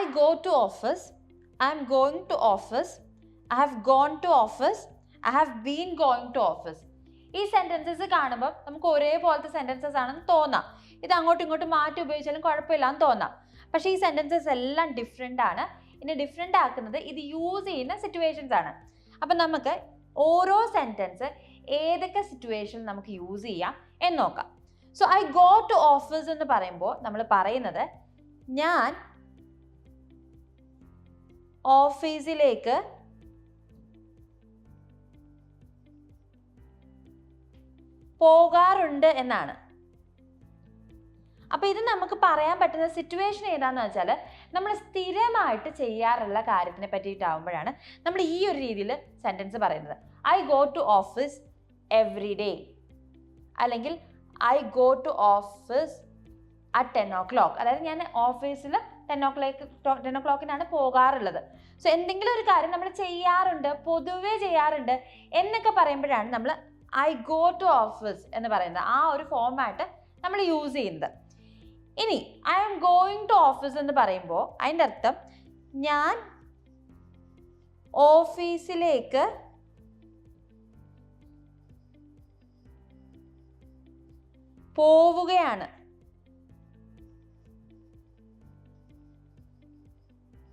I go to office I am going to office I have gone to office I have been going to office ഈ sentences കാണുമ്പോൾ നമുക്ക് ഒരേപോലത്തെ sentences ആണെന്ന് തോന്നാം. ഇത് അങ്ങോട്ടും ഇങ്ങോട്ടും മാറ്റി ഉപയോഗിച്ചാലും കുഴപ്പമില്ല എന്ന് തോന്നാം. പക്ഷേ ഈ സെന്റൻസസ് എല്ലാം ഡിഫറെന്റ് ആണ്. ഇനി ഡിഫറെന്റ് ആക്കുന്നത് ഇത് യൂസ് ചെയ്യുന്ന സിറ്റുവേഷൻസ് ആണ്. അപ്പം നമുക്ക് ഓരോ സെന്റൻസ് ഏതൊക്കെ സിറ്റുവേഷൻ നമുക്ക് യൂസ് ചെയ്യാം എന്ന് നോക്കാം. So I go to office എന്ന് പറയുമ്പോൾ നമ്മൾ പറയുന്നത് ഞാൻ ഓഫീസിലേക്ക് പോകാറുണ്ട് എന്നാണ്. അപ്പൊ ഇത് നമുക്ക് പറയാൻ പറ്റുന്ന സിറ്റുവേഷൻ ഏതാന്ന് വെച്ചാൽ നമ്മൾ സ്ഥിരമായിട്ട് ചെയ്യാറുള്ള കാര്യത്തിനെ പറ്റിയിട്ടാവുമ്പോഴാണ് നമ്മൾ ഈ ഒരു രീതിയിൽ സെന്റൻസ് പറയുന്നത്. I go to office every day അല്ലെങ്കിൽ I go to office at ten o'clock അതായത് ഞാൻ ഓഫീസിൽ ടെൻ ഓ ക്ലോക്ക് ടെൻ ഒ ക്ലോക്കിനാണ് പോകാറുള്ളത്. സോ എന്തെങ്കിലും ഒരു കാര്യം നമ്മൾ ചെയ്യാറുണ്ട് പൊതുവേ ചെയ്യാറുണ്ട് എന്നൊക്കെ പറയുമ്പോഴാണ് നമ്മൾ ഐ ഗോ ടു ഓഫീസ് എന്ന് പറയുന്നത് ആ ഒരു ഫോമായിട്ട് നമ്മൾ യൂസ് ചെയ്യുന്നത്. ഇനി I am going to office എന്ന് പറയുമ്പോൾ അതിന്റെ അർത്ഥം ഞാൻ ഓഫീസിലേക്ക് പോവുകയാണ്.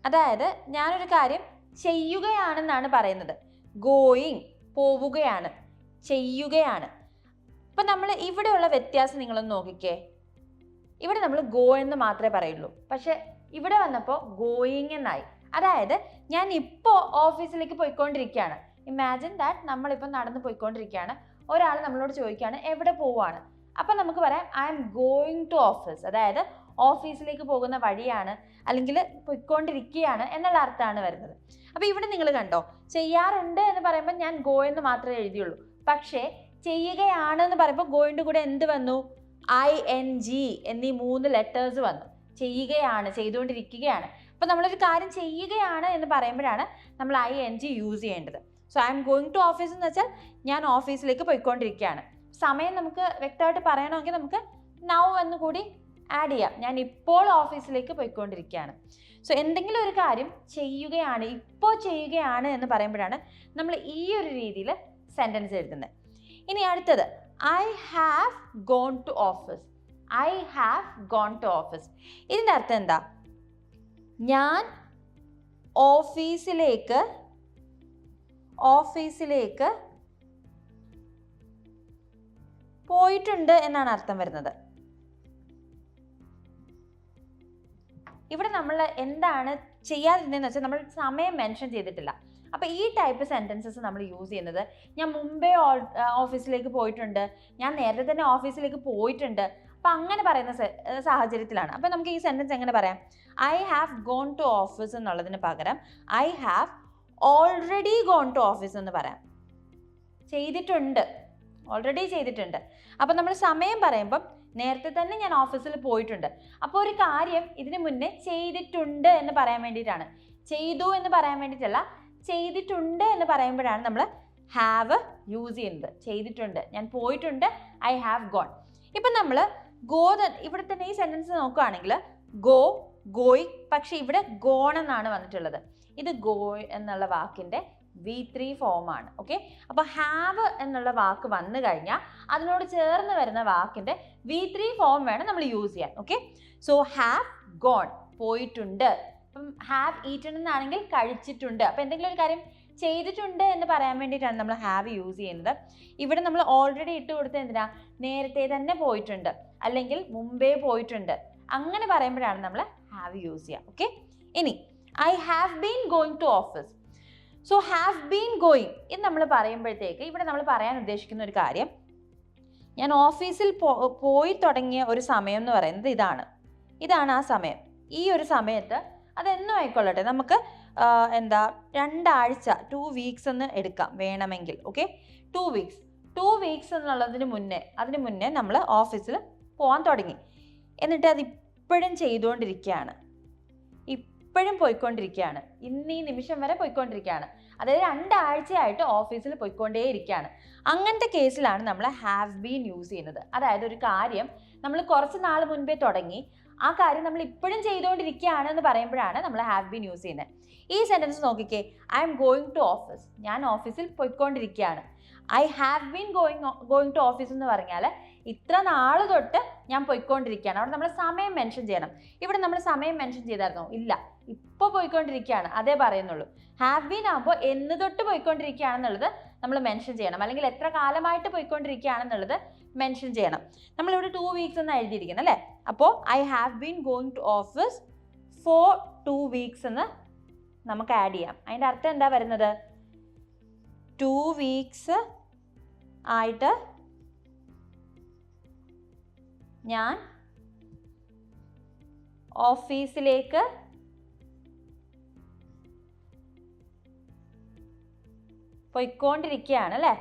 അതായത് ഞാനൊരു കാര്യം ചെയ്യുകയാണെന്നാണ് പറയുന്നത്. ഗോയിങ് പോവുകയാണ്. ചെയ്യുകയാണ്. അപ്പം നമ്മൾ ഇവിടെയുള്ള വ്യത്യാസം നിങ്ങളൊന്ന് നോക്കിക്കേ. ഇവിടെ നമ്മൾ ഗോ എന്ന് മാത്രമേ പറയുള്ളൂ. പക്ഷെ ഇവിടെ വന്നപ്പോൾ ഗോയിങ് എന്നായി. അതായത് ഞാൻ ഇപ്പോൾ ഓഫീസിലേക്ക് പോയിക്കൊണ്ടിരിക്കുകയാണ്. ഇമാജിൻ ദാറ്റ് നമ്മളിപ്പോൾ നടന്ന് പോയിക്കൊണ്ടിരിക്കുകയാണ്. ഒരാൾ നമ്മളോട് ചോദിക്കുകയാണ് എവിടെ പോവാണ് അപ്പം നമുക്ക് പറയാം I am going to office അതായത് ഓഫീസിലേക്ക് പോകുന്ന വഴിയാണ് അല്ലെങ്കിൽ പൊയ്ക്കൊണ്ടിരിക്കുകയാണ് എന്നുള്ള അർത്ഥമാണ് വരുന്നത്. അപ്പോൾ ഇവിടെ നിങ്ങൾ കണ്ടോ ചെയ്യാറുണ്ട് എന്ന് പറയുമ്പോൾ ഞാൻ ഗോ എന്ന് മാത്രമേ എഴുതിയുള്ളൂ. പക്ഷേ ചെയ്യുകയാണ് എന്ന് പറയുമ്പോൾ ഗോയിന്റെ കൂടെ എന്ത് വന്നു? ഐ എൻ ജി എന്നീ മൂന്ന് ലെറ്റേഴ്സ് വന്നു. ചെയ്യുകയാണ് ചെയ്തുകൊണ്ടിരിക്കുകയാണ്. അപ്പോൾ നമ്മളൊരു കാര്യം ചെയ്യുകയാണ് എന്ന് പറയുമ്പോഴാണ് നമ്മൾ ഐ എൻ ജി യൂസ് ചെയ്യേണ്ടത്. So I am going to office എന്ന് വെച്ചാൽ ഞാൻ ഓഫീസിലേക്ക് പോയിക്കൊണ്ടിരിക്കുകയാണ്. സമയം നമുക്ക് വ്യക്തമായിട്ട് പറയണമെങ്കിൽ നമുക്ക് നൗ എന്ന് കൂടി ആഡ് ചെയ്യാം. ഞാൻ ഇപ്പോൾ ഓഫീസിലേക്ക് പോയിക്കൊണ്ടിരിക്കുകയാണ്. സോ എന്തെങ്കിലും ഒരു കാര്യം ചെയ്യുകയാണ് ഇപ്പോൾ ചെയ്യുകയാണ് എന്ന് പറയുമ്പോഴാണ് നമ്മൾ ഈ ഒരു രീതിയിൽ സെന്റൻസ് എഴുതുന്നത്. ഇനി അടുത്തത് I have gone to office I have gone to office ഇതിന്റെ അർത്ഥം എന്താ? ഞാൻ ഓഫീസിലേക്ക് ഓഫീസിലേക്ക് പോയിട്ടുണ്ട് എന്നാണ് അർത്ഥം വരുന്നത്. ഇവിടെ നമ്മൾ എന്താണ് ചെയ്യാതിരുന്നതെന്ന് വെച്ചാൽ നമ്മൾ സമയം മെൻഷൻ ചെയ്തിട്ടില്ല. അപ്പോൾ ഈ ടൈപ്പ് സെന്റൻസസ് നമ്മൾ യൂസ് ചെയ്യുന്നത് ഞാൻ മുമ്പേ ഓഫീസിലേക്ക് പോയിട്ടുണ്ട് ഞാൻ നേരത്തെ തന്നെ ഓഫീസിലേക്ക് പോയിട്ടുണ്ട്. അപ്പം അങ്ങനെ പറയുന്ന സാഹചര്യത്തിലാണ്. അപ്പം നമുക്ക് ഈ സെന്റൻസ് എങ്ങനെ പറയാം? I have gone to office എന്നുള്ളതിന് പകരം I have already gone to office എന്ന് പറയാം. ചെയ്തിട്ടുണ്ട്. ഓൾറെഡി ചെയ്തിട്ടുണ്ട്. അപ്പം നമ്മൾ സമയം പറയുമ്പം നേരത്തെ തന്നെ ഞാൻ ഓഫീസിൽ പോയിട്ടുണ്ട്. അപ്പോൾ ഒരു കാര്യം ഇതിന് മുന്നേ ചെയ്തിട്ടുണ്ട് എന്ന് പറയാൻ വേണ്ടിയിട്ടാണ്. ചെയ്തു എന്ന് പറയാൻ വേണ്ടിയിട്ടല്ല ചെയ്തിട്ടുണ്ട് എന്ന് പറയുമ്പോഴാണ് നമ്മൾ ഹാവ് യൂസ് ചെയ്യുന്നത്. ചെയ്തിട്ടുണ്ട്. ഞാൻ പോയിട്ടുണ്ട് ഐ ഹാവ് ഗോൺ ഇപ്പം നമ്മൾ ഗോ ഇവിടെ തന്നെ ഈ സെന്റൻസ് നോക്കുകയാണെങ്കിൽ ഗോ ഗോയ് പക്ഷേ ഇവിടെ ഗോൺ എന്നാണ് വന്നിട്ടുള്ളത്. ഇത് ഗോ എന്നുള്ള വാക്കിന്റെ വി ത്രീ ഫോമാണ് ഓക്കെ അപ്പോൾ ഹാവ് എന്നുള്ള വാക്ക് വന്നു കഴിഞ്ഞാൽ അതിനോട് ചേർന്ന് വരുന്ന വാക്കിന്റെ വി ത്രീ ഫോം വേണം നമ്മൾ യൂസ് ചെയ്യാൻ. ഓക്കെ സോ ഹാവ് ഗോൺ പോയിട്ടുണ്ട്. ഇപ്പം ഹാവ് ഈറ്റൺ എന്നാണെങ്കിൽ കഴിച്ചിട്ടുണ്ട്. അപ്പോൾ എന്തെങ്കിലും ഒരു കാര്യം ചെയ്തിട്ടുണ്ട് എന്ന് പറയാൻ വേണ്ടിയിട്ടാണ് നമ്മൾ ഹാവ് യൂസ് ചെയ്യുന്നത്. ഇവിടെ നമ്മൾ ഓൾറെഡി ഇട്ട് കൊടുത്തത് എന്തിനാ? നേരത്തെ തന്നെ പോയിട്ടുണ്ട്. അല്ലെങ്കിൽ മുമ്പേ പോയിട്ടുണ്ട്. അങ്ങനെ പറയുമ്പോഴാണ് നമ്മൾ ഹാവ് യൂസ് ചെയ്യുക. ഓക്കെ ഇനി I have been going to office so have been going എന്ന് നമ്മൾ പറയുമ്പോഴത്തേക്ക് ഇവിടെ നമ്മൾ പറയാൻ ഉദ്ദേശിക്കുന്ന ഒരു കാര്യം ഞാൻ ഓഫീസിൽ പോയി തുടങ്ങിയ ഒരു സമയം എന്ന് പറയുന്നത് ഇതാണ്. ഇതാണ് ആ സമയം. ഈ ഒരു സമയത്ത് അതെന്നും ആയിക്കൊള്ളട്ടെ. നമുക്ക് എന്താ രണ്ടാഴ്ച ടു വീക്സ് എന്ന് എടുക്കാം വേണമെങ്കിൽ okay two weeks two weeks എന്നുള്ളതിന് മുന്നേ അതിന് മുന്നേ നമ്മൾ ഓഫീസിൽ പോകാൻ തുടങ്ങി. എന്നിട്ട് അത് ഇപ്പോഴും ചെയ്തുകൊണ്ടിരിക്കുകയാണ്. ഇപ്പോഴും പോയിക്കൊണ്ടിരിക്കുകയാണ്. ഇന്ന് ഈ നിമിഷം വരെ പോയിക്കൊണ്ടിരിക്കുകയാണ്. അതായത് രണ്ടാഴ്ചയായിട്ട് ഓഫീസിൽ പോയിക്കൊണ്ടേയിരിക്കുകയാണ്. അങ്ങനത്തെ കേസിലാണ് നമ്മൾ ഹാവ് ബീൻ യൂസ് ചെയ്യുന്നത്. അതായത് ഒരു കാര്യം നമ്മൾ കുറച്ച് നാൾ മുൻപേ തുടങ്ങി. ആ കാര്യം നമ്മൾ ഇപ്പോഴും ചെയ്തുകൊണ്ടിരിക്കുകയാണ് എന്ന് പറയുമ്പോഴാണ് നമ്മൾ ഹാവ് ബീൻ യൂസ് ചെയ്യുന്നത്. ഈ സെന്റൻസ് നോക്കിക്കേ. I M going to office ഞാൻ ഓഫീസിൽ പോയിക്കൊണ്ടിരിക്കുകയാണ്. I have been going going to office എന്ന് പറഞ്ഞാൽ ഇത്ര നാൾ തൊട്ട് ഞാൻ പോയിക്കൊണ്ടിരിക്കുകയാണ്. അവിടെ നമ്മൾ സമയം മെൻഷൻ ചെയ്യണം. ഇവിടെ നമ്മൾ സമയം മെൻഷൻ ചെയ്തായിരുന്നോ? ഇല്ല. ഇപ്പോൾ പോയിക്കൊണ്ടിരിക്കുകയാണ്. അതേ പറയുന്നുള്ളൂ. ഹാവ് ബീൻ ആകുമ്പോൾ എന്ന് തൊട്ട് പോയിക്കൊണ്ടിരിക്കുകയാണെന്നുള്ളത് നമ്മൾ മെൻഷൻ ചെയ്യണം. അല്ലെങ്കിൽ എത്ര കാലമായിട്ട് പോയിക്കൊണ്ടിരിക്കുകയാണെന്നുള്ളത് മെൻഷൻ ചെയ്യണം. നമ്മളിവിടെ ടു വീക്സ് എന്ന് എഴുതിയിരിക്കുന്നത് അല്ലേ? അപ്പോൾ I have been going to office for two weeks എന്ന് നമുക്ക് ആഡ് ചെയ്യാം. അതിന്റെ അർത്ഥം എന്താ വരുന്നത്? ടു വീക്സ് ആയിട്ട് ഞാൻ ഓഫീസിലേക്ക് പോയിക്കൊണ്ടിരിക്കുകയാണ് അല്ലേ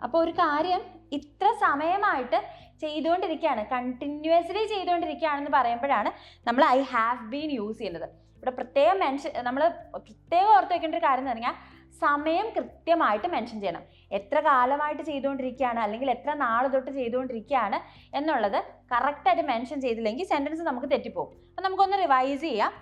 അപ്പോൾ ഒരു കാര്യം ഇത്ര സമയമായിട്ട് ചെയ്തുകൊണ്ടിരിക്കുകയാണ് കണ്ടിന്യൂസ്ലി ചെയ്തുകൊണ്ടിരിക്കുകയാണെന്ന് പറയുമ്പോഴാണ് നമ്മൾ ഐ ഹാവ് ബീൻ യൂസ് ചെയ്യുന്നത്. ഇവിടെ പ്രത്യേകം മെൻഷൻ നമ്മൾ പ്രത്യേകം ഓർത്ത് വെക്കേണ്ട ഒരു കാര്യം എന്ന് പറഞ്ഞാൽ സമയം കൃത്യമായിട്ട് മെൻഷൻ ചെയ്യണം. എത്ര കാലമായിട്ട് ചെയ്തുകൊണ്ടിരിക്കുകയാണ് അല്ലെങ്കിൽ എത്ര നാൾ തൊട്ട് ചെയ്തുകൊണ്ടിരിക്കുകയാണ് എന്നുള്ളത് കറക്റ്റായിട്ട് മെൻഷൻ ചെയ്തില്ലെങ്കിൽ സെന്റൻസ് നമുക്ക് തെറ്റിപ്പോകും. അപ്പം നമുക്കൊന്ന് റിവൈസ് ചെയ്യാം.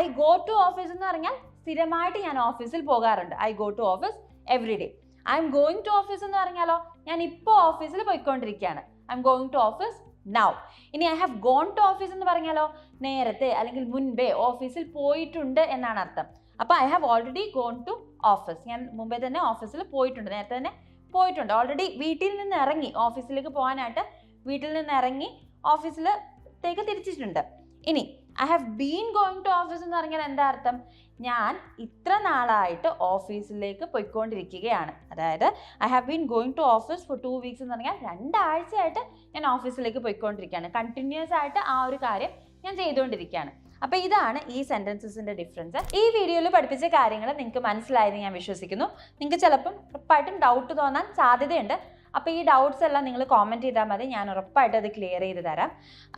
ഐ ഗോ ടു ഓഫീസ് എന്ന് പറഞ്ഞാൽ സ്ഥിരമായിട്ട് ഞാൻ ഓഫീസിൽ പോകാറുണ്ട്. I go to office every day I'm going to office എന്ന് പറഞ്ഞാലോ ഞാൻ ഇപ്പോൾ ഓഫീസിൽ പോയിക്കൊണ്ടിരിക്കുകയാണ്. I'm going to office now ഇനി I have gone to office എന്ന് പറഞ്ഞാലോ നേരത്തെ അല്ലെങ്കിൽ മുൻപേ ഓഫീസിൽ പോയിട്ടുണ്ട് എന്നാണ് അർത്ഥം. അപ്പോൾ I have already gone to office ഞാൻ മുമ്പേ തന്നെ ഓഫീസിൽ പോയിട്ടുണ്ട്. നേരത്തെ തന്നെ പോയിട്ടുണ്ട്. ഓൾറെഡി വീട്ടിൽ നിന്ന് ഇറങ്ങി. ഓഫീസിലേക്ക് പോകാനായിട്ട് വീട്ടിൽ നിന്ന് ഇറങ്ങി ഓഫീസിലേക്ക് തിരിച്ചിട്ടുണ്ട്. ഇനി I have been going to office എന്ന് പറഞ്ഞാൽ എന്താ അർത്ഥം? ഞാൻ ഇത്ര നാളായിട്ട് ഓഫീസിലേക്ക് പോയിക്കൊണ്ടിരിക്കുകയാണ്. അതായത് I have been going to office for two weeks എന്ന് പറഞ്ഞാൽ രണ്ടാഴ്ചയായിട്ട് ഞാൻ ഓഫീസിലേക്ക് പോയിക്കൊണ്ടിരിക്കുകയാണ്. കണ്ടിന്യൂസ് ആയിട്ട് ആ ഒരു കാര്യം ഞാൻ ചെയ്തുകൊണ്ടിരിക്കുകയാണ്. അപ്പോൾ ഇതാണ് ഈ സെന്റൻസസിന്റെ ഡിഫറൻസ് ഈ വീഡിയോയിൽ പഠിപ്പിച്ച കാര്യങ്ങൾ നിങ്ങൾക്ക് മനസ്സിലായെന്ന് ഞാൻ വിശ്വസിക്കുന്നു. നിങ്ങൾക്ക് ചിലപ്പം ഉറപ്പായിട്ടും ഡൗട്ട് തോന്നാൻ സാധ്യതയുണ്ട്. അപ്പോൾ ഈ ഡൗട്ട്സ് എല്ലാം നിങ്ങൾ കോമെന്റ് ചെയ്താൽ മതി. ഞാൻ ഉറപ്പായിട്ട് അത് ക്ലിയർ ചെയ്ത് തരാം.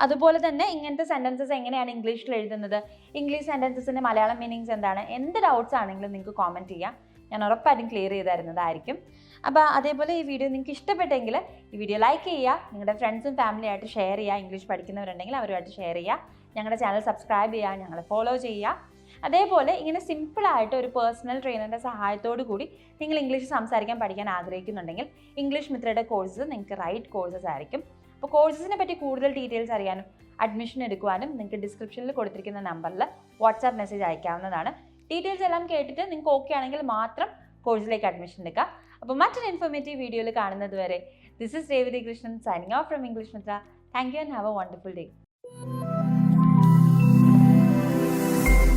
അതുപോലെ തന്നെ ഇങ്ങനത്തെ സെന്റൻസസ് എങ്ങനെയാണ് ഇംഗ്ലീഷിൽ എഴുതുന്നത്? ഇംഗ്ലീഷ് സെന്റൻസസിന്റെ മലയാളം മീനിങ്സ് എന്താണ്? എന്ത് ഡൗട്ട്സ് ആണെങ്കിലും നിങ്ങൾക്ക് കോമെന്റ് ചെയ്യാം. ഞാൻ ഉറപ്പായിട്ടും ക്ലിയർ ചെയ്ത് തരുന്നതായിരിക്കും. അപ്പോൾ അതേപോലെ ഈ വീഡിയോ നിങ്ങൾക്ക് ഇഷ്ടപ്പെട്ടെങ്കിൽ ഈ വീഡിയോ ലൈക്ക് ചെയ്യുക. നിങ്ങളുടെ ഫ്രണ്ട്സും ഫാമിലിയായിട്ട് ഷെയർ ചെയ്യുക. ഇംഗ്ലീഷ് പഠിക്കുന്നവരുണ്ടെങ്കിൽ അവരുമായിട്ട് ഷെയർ ചെയ്യുക. ഞങ്ങളുടെ ചാനൽ സബ്സ്ക്രൈബ് ചെയ്യുക ഞങ്ങളെ ഫോളോ ചെയ്യുക. അതേപോലെ ഇങ്ങനെ സിമ്പിളായിട്ട് ഒരു പേഴ്സണൽ ട്രെയിനറിന്റെ സഹായത്തോടു കൂടി നിങ്ങൾ ഇംഗ്ലീഷ് സംസാരിക്കാൻ പഠിക്കാൻ ആഗ്രഹിക്കുന്നുണ്ടെങ്കിൽ ഇംഗ്ലീഷ് മിത്രയുടെ കോഴ്സസ് നിങ്ങൾക്ക് റൈറ്റ് കോഴ്സസ് ആയിരിക്കും. അപ്പോൾ കോഴ്സസിനെ പറ്റി കൂടുതൽ ഡീറ്റെയിൽസ് അറിയാനും അഡ്മിഷൻ എടുക്കുവാനും നിങ്ങൾക്ക് ഡിസ്ക്രിപ്ഷനിൽ കൊടുത്തിരിക്കുന്ന നമ്പറിൽ വാട്സാപ്പ് മെസ്സേജ് അയക്കാവുന്നതാണ്. ഡീറ്റെയിൽസ് എല്ലാം കേട്ടിട്ട് നിങ്ങൾക്ക് ഓക്കെ ആണെങ്കിൽ മാത്രം കോഴ്സിലേക്ക് അഡ്മിഷൻ എടുക്കുക. അപ്പോൾ മറ്റൊരു ഇൻഫോർമേറ്റീവ് വീഡിയോയിൽ കാണുന്നത് വരെ this is Revathi Krishnan signing off from English Mitra thank you and have a wonderful day